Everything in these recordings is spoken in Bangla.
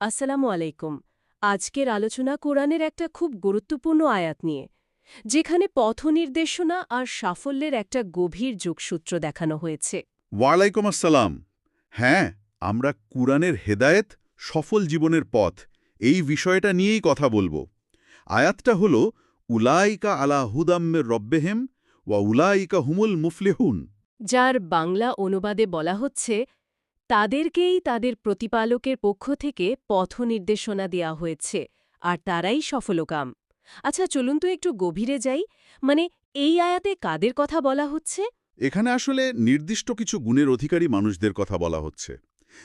আসসালামু আলাইকুম। আজকের আলোচনা কোরআনের একটা খুব গুরুত্বপূর্ণ আয়াত নিয়ে যেখানে পথ নির্দেশনা আর সাফল্যের একটা গভীর যোগসূত্র দেখানো হয়েছে। ওয়ালাইকুম আসসালাম। হ্যাঁ আমরা কুরআনের হেদায়েত সফল জীবনের পথ এই বিষয়টা নিয়েই কথা বলব। আয়াতটা হল উলাইকা আলা হুদাম্মের রব্বেহেম ওয়া উলাইকা হুমুল মুফলেহুন। যার বাংলা অনুবাদে বলা হচ্ছে তাদেরকেই তাদের প্রতিপালকের পক্ষ থেকে পথ নির্দেশনা দেয়া হয়েছে আর তারাই সফলকাম। আচ্ছা চলুন তো একটু গভীরে যাই। মানে এই আয়াতে কাদের কথা বলা হচ্ছে? এখানে আসলে নির্দিষ্ট কিছু গুণের অধিকারী মানুষদের কথা বলা হচ্ছে।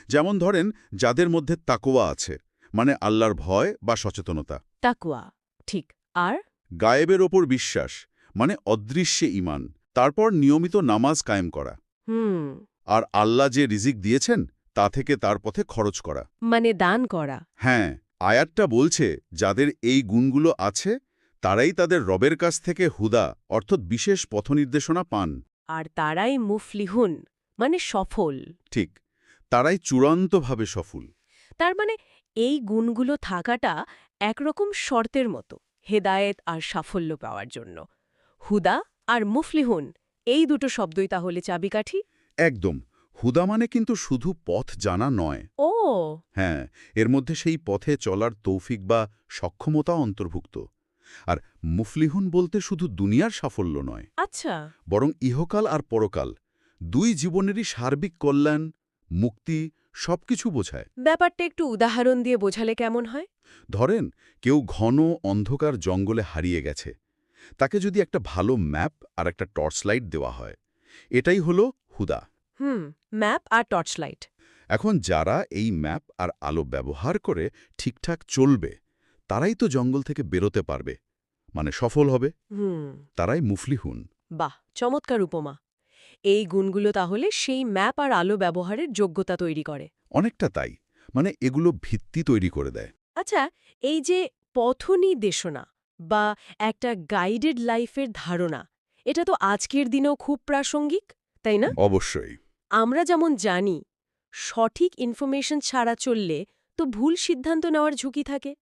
যেমন ধরেন যাদের মধ্যে তাকোয়া আছে মানে আল্লাহর ভয় বা সচেতনতা। তাকোয়া ঠিক। আর? গায়েবের ওপর বিশ্বাস মানে অদৃশ্যে ইমান তারপর নিয়মিত নামাজ কায়েম করা। হুম। আর আল্লাহ যে রিজিক দিয়েছেন তা থেকে তার পথে খরচ করা। মানে দান করা। হ্যাঁ আয়াতটা বলছে যাদের এই গুণগুলো আছে তারাই তাদের রবের কাছ থেকে হুদা অর্থাৎ বিশেষ পথনির্দেশনা পান। আর তারাই মুফলিহুন মানে সফল। ঠিক তারাই চূড়ান্তভাবে সফল। তার মানে এই গুণগুলো থাকাটা একরকম শর্তের মতো হেদায়েত আর সাফল্য পাওয়ার জন্য। হুদা আর মুফলিহুন এই দুটো শব্দই তাহলে চাবিকাঠি। একদম। হুদা মানে কিন্তু শুধু পথ জানা নয়। ও। হ্যাঁ এর মধ্যে সেই পথে চলার তৌফিক বা সক্ষমতা অন্তর্ভুক্ত। আর মুফলিহুন বলতে শুধু দুনিয়ার সাফল্য নয়। আচ্ছা। বরং ইহকাল আর পরকাল দুই জীবনেরই সার্বিক কল্যাণ মুক্তি সবকিছু বোঝায়। ব্যাপারটা একটু উদাহরণ দিয়ে বোঝালে কেমন হয়? ধরেন কেউ ঘন অন্ধকার জঙ্গলে হারিয়ে গেছে। তাকে যদি একটা ভালো ম্যাপ আর একটা টর্চ লাইট দেওয়া হয় এটাই হলো হুদা। হুম ম্যাপ আর টর্চ লাইট এখন যারা এই ম্যাপ আর আলো ব্যবহার করে ঠিকঠাক চলবে তারাই তো জঙ্গল থেকে বেরোতে পারবে। মানে সফল হবে। হুম। তারাই মুফলিহুন বাহ চমৎকার উপমা। এই গুণগুলো তাহলে সেই ম্যাপ আর আলো ব্যবহারের যোগ্যতা তৈরি করে। অনেকটা তাই। মানে এগুলো ভিত্তি তৈরি করে দেয়। আচ্ছা এই যে পথনির্দেশনা বা একটা গাইডেড লাইফের ধারণা এটা তো আজকের দিনেও খুব প্রাসঙ্গিক? তাই না? অবশ্যই। আমরা যেমন জানি সঠিক ইনফরমেশন ছাড়া চললে তো ভুল সিদ্ধান্ত নেওয়ার ঝুঁকি থাকে।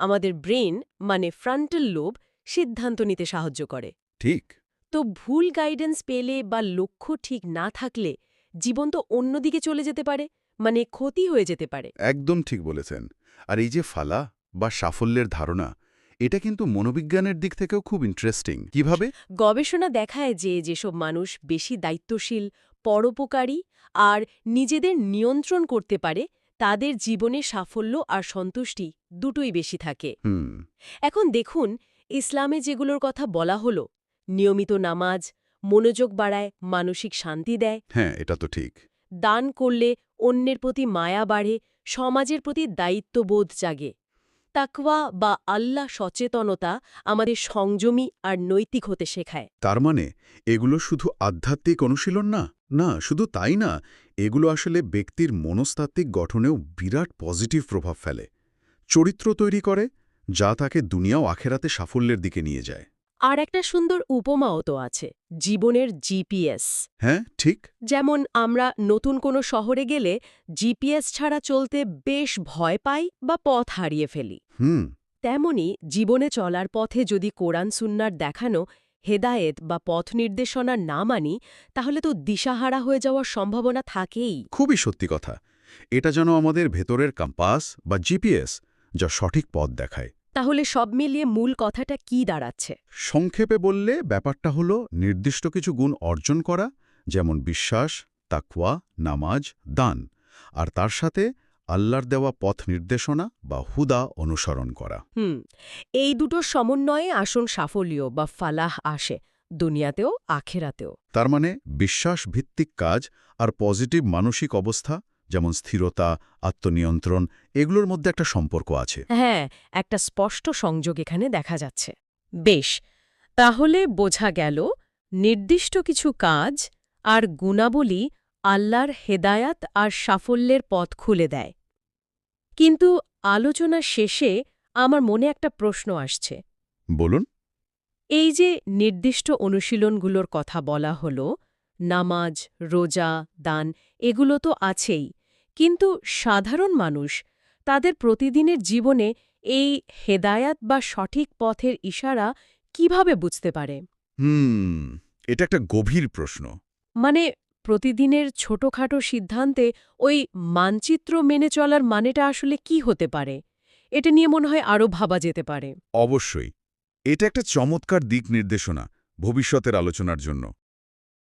আমাদের ব্রেন মানে ফ্রন্টাল লোব সিদ্ধান্ত নিতে সাহায্য করে। ঠিক। তো ভুল গাইডেন্স পেলে বা লক্ষ্য ঠিক না থাকলে জীবন তো অন্যদিকে চলে যেতে পারে মানে ক্ষতি হয়ে যেতে পারে। একদম ঠিক বলেছেন। আর এই যে ফালা বা সাফল্যের ধারণা এটা কিন্তু মনোবিজ্ঞানের দিক থেকেও খুব ইন্টারেস্টিং কীভাবে? গবেষণা দেখায় যে যেসব মানুষ বেশি দায়িত্বশীল পরোপকারী আর নিজেদের নিয়ন্ত্রণ করতে পারে তাদের জীবনে সাফল্য আর সন্তুষ্টি দুটোই বেশি থাকে। হুম। এখন দেখুন ইসলামে যেগুলোর কথা বলা হলো নিয়মিত নামাজ মনোযোগ বাড়ায় মানসিক শান্তি দেয়। হ্যাঁ এটা তো ঠিক। দান করলে অন্যের প্রতি মায়া বাড়ে সমাজের প্রতি দায়িত্ববোধ জাগে। তাকওয়া বা আল্লাহ সচেতনতা আমাদের সংযমী আর নৈতিক হতে শেখায়। তার মানে এগুলো শুধু আধ্যাত্মিক অনুশীলন না? না, শুধু তাই না, এগুলো আসলে ব্যক্তির মনস্তাত্ত্বিক গঠনেও বিরাট পজিটিভ প্রভাব ফেলে। চরিত্র তৈরি করে, যা তাকে দুনিয়াও আখেরাতে সাফল্যের দিকে নিয়ে যায়। আর একটা সুন্দর উপমাও তো আছে জীবনের জিপিএস। হ্যাঁ ঠিক। যেমন আমরা নতুন কোনো শহরে গেলে জিপিএস ছাড়া চলতে বেশ ভয় পাই বা পথ হারিয়ে ফেলি। হুম। তেমনি জীবনে চলার পথে যদি কোরআন সুন্নার দেখানো হেদায়েত বা পথ নির্দেশনা না মানি তাহলে তো দিশাহারা হয়ে যাওয়ার সম্ভাবনা থাকেই। খুবই সত্যি কথা। এটা যেন আমাদের ভেতরের কম্পাস বা জিপিএস যা সঠিক পথ দেখায়। তাহলে সব মিলিয়ে মূল কথাটা কি দাঁড়াচ্ছে? সংক্ষেপে বললে ব্যাপারটা হলো নির্দিষ্ট কিছু গুণ অর্জন করা যেমন বিশ্বাস তাকওয়া নামাজ দান আর তার সাথে আল্লাহর দেওয়া পথ নির্দেশনা বা হুদা অনুসরণ করা। হুম এই দুটো সমন্বয়ে আসন সাফল্য বা ফালাহ আসে দুনিয়াতেও আখেরাতেও। তার মানে বিশ্বাস ভিত্তিক কাজ আর পজিটিভ মানসিক অবস্থা যেমন স্থিরতা আত্মনিয়ন্ত্রণ এগুলোর মধ্যে একটা সম্পর্ক আছে। হ্যাঁ একটা স্পষ্ট সংযোগ এখানে দেখা যাচ্ছে। বেশ তাহলে বোঝা গেল নির্দিষ্ট কিছু কাজ আর গুণাবলী আল্লাহর হেদায়াত আর সাফল্যের পথ খুলে দেয়। কিন্তু আলোচনা শেষে আমার মনে একটা প্রশ্ন আসছে। বলুন। এই যে নির্দিষ্ট অনুশীলনগুলোর কথা বলা হল নামাজ রোজা দান এগুলো তো আছেই। কিন্তু সাধারণ মানুষ তাদের প্রতিদিনের জীবনে এই হেদায়াত বা সঠিক পথের ইশারা কীভাবে বুঝতে পারে? হুম এটা একটা গভীর প্রশ্ন। মানে প্রতিদিনের ছোটখাটো সিদ্ধান্তে ওই মানচিত্র মেনে চলার মানেটা আসলে কি হতে পারে? এটা নিয়ে মনে হয় আরও ভাবা যেতে পারে। অবশ্যই। এটা একটা চমৎকার দিক নির্দেশনা ভবিষ্যতের আলোচনার জন্য।